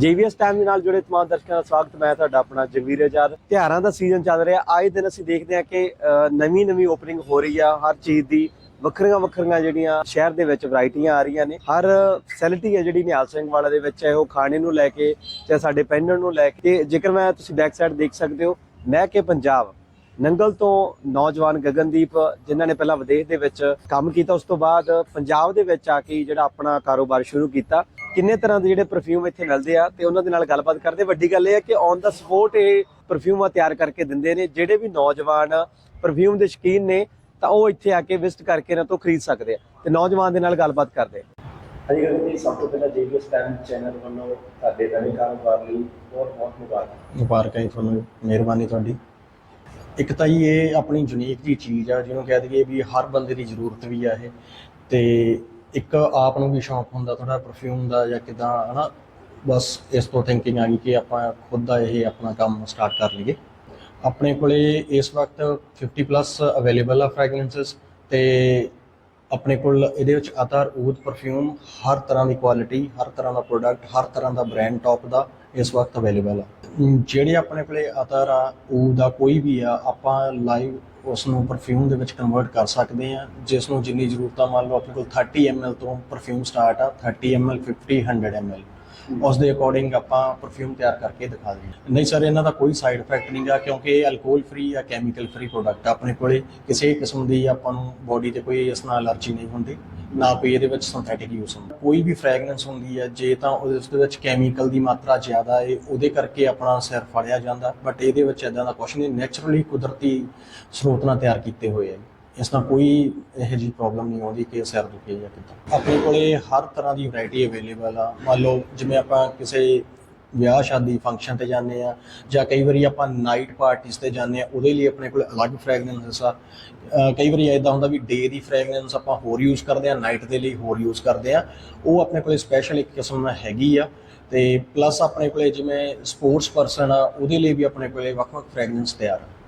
ਜੀਵੀਐਸ time ਦੇ ਨਾਲ ਜੁੜੇ ਤਮਾਮ ਦਰਸ਼ਕਾਂ ਦਾ ਸਵਾਗਤ। ਮੈਂ ਤੁਹਾਡਾ ਆਪਣਾ ਜਗਵੀਰ ਆਜ਼ਾਦ। ਤਿਉਹਾਰਾਂ ਦਾ ਸੀਜ਼ਨ ਚੱਲ ਰਿਹਾ। ਆਏ ਦਿਨ ਅਸੀਂ ਦੇਖਦੇ ਹਾਂ ਕਿ ਨਵੀਂ ਨਵੀਂ ਓਪਨਿੰਗ ਹੋ ਰਹੀ ਆ। ਹਰ ਚੀਜ਼ ਦੀ ਵੱਖਰੀਆਂ ਵੱਖਰੀਆਂ ਜਿਹੜੀਆਂ ਸ਼ਹਿਰ ਦੇ ਵਿੱਚ ਵੈਰਾਈਟੀਆਂ ਆ ਰਹੀਆਂ ਨੇ। ਹਰ ਫੈਸਿਲਿਟੀ ਹੈ ਜਿਹੜੀ ਨਿਹਾਲ ਸਿੰਘ ਵਾਲਾ ਦੇ ਵਿੱਚ ਹੈ ਉਹ ਖਾਣੇ ਨੂੰ ਲੈ ਕੇ, ਚਾਹੇ ਸਾਡੇ ਪਹਿਨਣ ਨੂੰ ਲੈ ਕੇ। ਤੇ ਜੇਕਰ ਮੈਂ, ਤੁਸੀਂ ਬੈਕ ਸਾਈਡ ਦੇਖ ਸਕਦੇ ਹੋ, ਮੈਂ ਕਿ ਪੰਜਾਬ, ਨੰਗਲ ਤੋਂ ਨੌਜਵਾਨ ਗਗਨਦੀਪ, ਜਿਨ੍ਹਾਂ ਨੇ ਪਹਿਲਾਂ ਵਿਦੇਸ਼ ਦੇ ਵਿੱਚ ਕੰਮ ਕੀਤਾ, ਉਸ ਤੋਂ ਬਾਅਦ ਪੰਜਾਬ ਦੇ ਵਿੱਚ ਆ ਕੇ ਜਿਹੜਾ ਆਪਣਾ ਕਾਰੋਬਾਰ ਸ਼ੁਰੂ ਕੀਤਾ। ਕਿੰਨੇ ਤਰ੍ਹਾਂ ਦੇ ਜਿਹੜੇ ਪਰਫਿਊਮ ਇੱਥੇ ਮਿਲਦੇ ਆ ਤੇ ਉਹਨਾਂ ਦੇ ਨਾਲ ਗੱਲਬਾਤ ਕਰਦੇ ਵੱਡੀ ਗੱਲ ਇਹ ਹੈ ਕਿ ਔਨ ਦਾ ਸਪੋਰਟ ਇਹ ਪਰਫਿਊਮਾਂ ਤਿਆਰ ਕਰਕੇ ਦਿੰਦੇ ਨੇ। ਜਿਹੜੇ ਵੀ ਨੌਜਵਾਨ ਪਰਫਿਊਮ ਦੇ ਸ਼ੌਕੀਨ ਨੇ ਤਾਂ ਉਹ ਇੱਥੇ ਆ ਕੇ ਵਿਜ਼ਿਟ ਕਰਕੇ ਇਹਨਾਂ ਤੋਂ ਖਰੀਦ ਸਕਦੇ ਆ ਤੇ ਨੌਜਵਾਨ ਦੇ ਨਾਲ ਗੱਲਬਾਤ ਕਰਦੇ ਹਾਂਜੀ ਗਗਨਦੀਪ ਸਭ ਤੋਂ ਪਹਿਲਾਂ ਜੀਵੀਐਸ ਟਾਈਮ ਚੈਨਲ ਵੱਲੋਂ ਤੁਹਾਡੇ ਨਵੇਂ ਕਾਰੋਬਾਰ ਲਈ ਬਹੁਤ ਬਹੁਤ ਮੁਬਾਰਕ। ਮੁਬਾਰਕਾਂ ਜੀ ਤੁਹਾਨੂੰ ਮਿਹਰਬਾਨੀ ਤੁਹਾਡੀ। ਇੱਕ ਤਾਂ ਜੀ ਇਹ ਆਪਣੀ ਯੂਨੀਕ ਜੀ ਚੀਜ਼ ਆ ਜਿਹਨੂੰ ਕਹਿ ਦਈਏ ਵੀ ਹਰ ਬੰਦੇ ਦੀ ਜ਼ਰੂਰਤ ਵੀ ਆ ਇਹ। ਤੇ ਇੱਕ ਆਪ ਨੂੰ ਵੀ ਸ਼ੌਂਕ ਹੁੰਦਾ ਥੋੜਾ ਪਰਫਿਊਮ ਦਾ ਜਾਂ ਕਿਦਾਂ, ਹਨਾ? ਬਸ ਇਸ ਤੋਂ ਥਿੰਕਿੰਗ ਆ ਗਈ ਕਿ ਆਪਾਂ ਖੁਦ ਦਾ ਇਹ ਆਪਣਾ ਕੰਮ ਸਟਾਰਟ ਕਰ ਲਈਏ। ਆਪਣੇ ਕੋਲੇ ਇਸ ਵਕਤ 50 ਪਲੱਸ ਅਵੇਲੇਬਲ ਆ ਫ੍ਰੈਗਰੈਂਸਸ ਤੇ ਆਪਣੇ ਕੋਲ ਇਹਦੇ ਵਿੱਚ ਆਧਾਰ ਊਦ ਪਰਫਿਊਮ ਹਰ ਤਰ੍ਹਾਂ ਦੀ ਕੁਆਲਿਟੀ ਹਰ ਤਰ੍ਹਾਂ ਦਾ ਪ੍ਰੋਡਕਟ ਹਰ ਤਰ੍ਹਾਂ ਦਾ ਬ੍ਰਾਂਡ ਟੌਪ ਦਾ ਇਸ ਵਕਤ ਅਵੇਲੇਬਲ ਆ। ਜਿਹੜੇ ਆਪਣੇ ਕੋਲੇ ਅਤਰ ਆ ਊਦ ਦਾ ਕੋਈ ਵੀ ਆ, ਆਪਾਂ ਲਾਈਵ ਉਸ ਨੂੰ ਪਰਫਿਊਮ ਦੇ ਵਿੱਚ ਕਨਵਰਟ ਕਰ ਸਕਦੇ ਆ। ਜਿਸ ਨੂੰ ਜਿੰਨੀ ਜ਼ਰੂਰਤ ਆ ਮੰਨ ਲਓ, ਆਪਣੇ ਕੋਲ 30 ml ਤੋਂ ਪਰਫਿਊਮ ਸਟਾਰਟ ਆ 30 ml 50 100 ml ਉਸ ਦੇ ਅਕੋਰਡਿੰਗ ਆਪਾਂ ਪਰਫਿਊਮ ਤਿਆਰ ਕਰਕੇ ਦਿਖਾ ਦਿੰਦੇ ਨਹੀਂ ਸਰ ਇਹਨਾਂ ਦਾ ਕੋਈ ਸਾਈਡ ਇਫੈਕਟ ਨਹੀਂਗਾ ਕਿਉਂਕਿ ਇਹ ਅਲਕੋਹਲ ਫ੍ਰੀ ਜਾਂ ਕੈਮੀਕਲ ਫ੍ਰੀ ਪ੍ਰੋਡਕਟ ਆਪਣੇ ਕੋਲੇ। ਕਿਸੇ ਕਿਸਮ ਦੀ ਆਪਾਂ ਨੂੰ ਬੋਡੀ ਤੇ ਕੋਈ ਇਸ ਨਾਲ ਅਲਰਜੀ ਨਹੀਂ ਹੁੰਦੀ, ਨਾ ਕੋਈ ਇਹਦੇ ਵਿੱਚ ਸਿੰਥੈਟਿਕ ਯੂਜ਼ ਹੁੰਦਾ। ਕੋਈ ਵੀ ਫ੍ਰੈਗਰੈਂਸ ਹੁੰਦੀ ਹੈ ਜੇ ਤਾਂ ਉਹਦੇ ਵਿੱਚ ਕੈਮੀਕਲ ਦੀ ਮਾਤਰਾ ਜ਼ਿਆਦਾ ਹੈ ਉਹਦੇ ਕਰਕੇ ਆਪਣਾ ਸਿਰ ਫੜਿਆ ਜਾਂਦਾ ਬਟ ਇਹਦੇ ਵਿੱਚ ਇਦਾਂ ਦਾ ਕੁਝ ਨਹੀਂ ਨੇਚਰਲੀ ਕੁਦਰਤੀ ਸਰੋਤ ਨਾਲ ਤਿਆਰ ਕੀਤੇ ਹੋਏ ਆ ਇਸ ਨਾਲ ਕੋਈ ਇਹੋ ਜਿਹੀ ਪ੍ਰੋਬਲਮ ਨਹੀਂ ਆਉਂਦੀ ਕਿ ਸਿਰ ਦੁਖੇ ਜਾਂ ਕਿੱਦਾਂ। ਆਪਣੇ ਕੋਲੇ ਹਰ ਤਰ੍ਹਾਂ ਦੀ ਵੈਰਾਈਟੀ ਅਵੇਲੇਬਲ ਆ। ਮੰਨ ਲਓ, ਜਿਵੇਂ ਆਪਾਂ ਕਿਸੇ ਵਿਆਹ, ਸ਼ਾਦੀ ਫੰਕਸ਼ਨ ਤੇ ਜਾਂਦੇ ਆ ਜਾਂ ਕਈ ਵਾਰੀ ਆਪਾਂ ਨਾਈਟ ਪਾਰਟੀਆਂ ਤੇ ਜਾਂਦੇ ਆ, ਉਹਦੇ ਲਈ ਆਪਣੇ ਕੋਲ ਅਲੱਗ ਫ੍ਰੈਗਰੈਂਸ ਆ। ਕਈ ਵਾਰੀ ਇਦਾਂ ਹੁੰਦਾ ਵੀ ਡੇ ਦੀ ਫ੍ਰੈਗਰੈਂਸ ਆਪਾਂ ਹੋਰ ਯੂਜ਼ ਕਰਦੇ ਆ ਨਾਈਟ ਦੇ ਲਈ ਹੋਰ ਯੂਜ਼ ਕਰਦੇ ਆ। ਉਹ ਆਪਣੇ ਕੋਲ ਸਪੈਸ਼ਲ ਇੱਕ ਕਿਸਮ ਦਾ ਹੈਗੀ ਆ ਤੇ ਪਲੱਸ ਆਪਣੇ ਕੋਲੇ ਜਿਵੇਂ ਸਪੋਰਟਸ ਪਰਸਨ ਆ, ਉਹਦੇ ਲਈ ਵੀ ਆਪਣੇ ਕੋਲੇ ਵੱਖ-ਵੱਖ ਫ੍ਰੈਗਰੈਂਸ ਤਿਆਰ ਆ।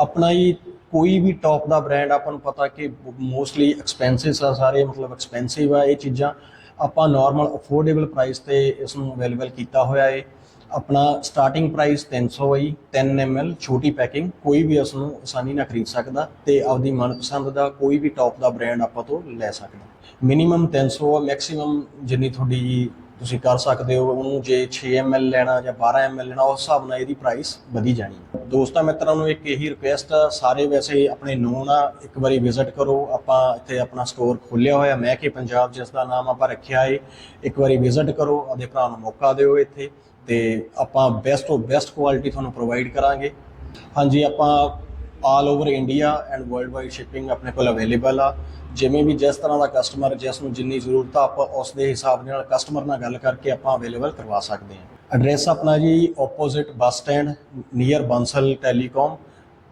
ਆਪਣਾ ਹੀ ਕੋਈ ਵੀ ਟੌਪ ਦਾ ਬ੍ਰਾਂਡ ਆਪਾਂ ਨੂੰ ਪਤਾ ਕਿ ਮੋਸਟਲੀ ਐਕਸਪੈਂਸਿਵ ਆ ਸਾਰੇ, ਮਤਲਬ ਐਕਸਪੈਂਸਿਵ ਆ ਇਹ ਚੀਜ਼ਾਂ। ਆਪਾਂ ਨਾਰਮਲ ਅਫੋਰਡੇਬਲ ਪ੍ਰਾਈਸ ਤੇ ਇਸ ਨੂੰ ਅਵੇਲੇਬਲ ਕੀਤਾ ਹੋਇਆ ਹੈ ਆਪਣਾ ਸਟਾਰਟਿੰਗ ਪ੍ਰਾਈਸ 300 ਹੈ 10 ml ਛੋਟੀ ਪੈਕਿੰਗ ਕੋਈ ਵੀ ਇਸ ਨੂੰ ਆਸਾਨੀ ਨਾਲ ਖਰੀਦ ਸਕਦਾ ਤੇ ਆਪਦੀ ਮਨਪਸੰਦ ਦਾ ਕੋਈ ਵੀ ਟੌਪ ਦਾ ਬ੍ਰਾਂਡ ਆਪਾਂ ਤੋਂ ਲੈ ਸਕਦਾ। ਮਿਨੀਮਮ 300 ਮੈਕਸਿਮਮ ਜਿੰਨੀ ਤੁਹਾਡੀ ਤੁਸੀਂ ਕਰ ਸਕਦੇ ਹੋ, ਉਹਨੂੰ ਜੇ 6 ml ਲੈਣਾ ਜਾਂ 12 ml ਲੈਣਾ, ਉਸ ਹਿਸਾਬ ਨਾਲ ਇਹਦੀ ਪ੍ਰਾਈਸ ਵਧੀ ਜਾਣੀ ਹੈ। ਦੋਸਤਾਂ, ਮਿੱਤਰਾਂ ਨੂੰ ਇੱਕ ਇਹੀ ਰਿਕੁਐਸਟ ਆ, ਸਾਰੇ ਵੈਸੇ ਆਪਣੇ ਨੋਨ ਆ, ਇੱਕ ਵਾਰੀ ਵਿਜ਼ਿਟ ਕਰੋ, ਆਪਾਂ ਇੱਥੇ ਆਪਣਾ ਸਟੋਰ ਖੋਲਿਆ ਹੋਇਆ, ਮੈਂ ਕਿ ਪੰਜਾਬ ਜਿਸ ਦਾ ਨਾਮ ਆਪਾਂ ਰੱਖਿਆ ਏ, ਇੱਕ ਵਾਰੀ ਵਿਜ਼ਿਟ ਕਰੋ ਆਪਣੇ ਭਰਾ ਨੂੰ ਮੌਕਾ ਦਿਓ ਇੱਥੇ, ਤੇ ਆਪਾਂ ਬੈਸਟ ਤੋਂ ਬੈਸਟ ਕੁਆਲਿਟੀ ਤੁਹਾਨੂੰ ਪ੍ਰੋਵਾਈਡ ਕਰਾਂਗੇ ਹਾਂਜੀ, ਆਪਾਂ all over India and worldwide shipping ਆਪਣੇ ਕੋਲ ਅਵੇਲੇਬਲ ਆ। ਜਿਵੇਂ ਵੀ ਜਿਸ ਤਰ੍ਹਾਂ ਦਾ ਕਸਟਮਰ ਜਿਸ ਨੂੰ ਜਿੰਨੀ ਜ਼ਰੂਰਤ ਆ, ਆਪਾਂ ਉਸ ਦੇ ਹਿਸਾਬ ਦੇ ਨਾਲ ਕਸਟਮਰ ਨਾਲ ਗੱਲ ਕਰਕੇ ਆਪਾਂ ਅਵੇਲੇਬਲ ਕਰਵਾ ਸਕਦੇ ਹਾਂ। ਐਡਰੈਸ ਆਪਣਾ ਜੀ opposite bus stand near Bansal Telecom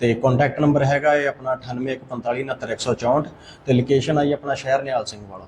ਤੇ ਕੰਟੈਕਟ ਨੰਬਰ ਹੈਗਾ ਇਹ ਆਪਣਾ 9814599164 ਤੇ ਲੋਕੇਸ਼ਨ ਆਈ ਆਪਣਾ ਸ਼ਹਿਰ ਨਿਹਾਲ ਸਿੰਘ ਵਾਲਾ।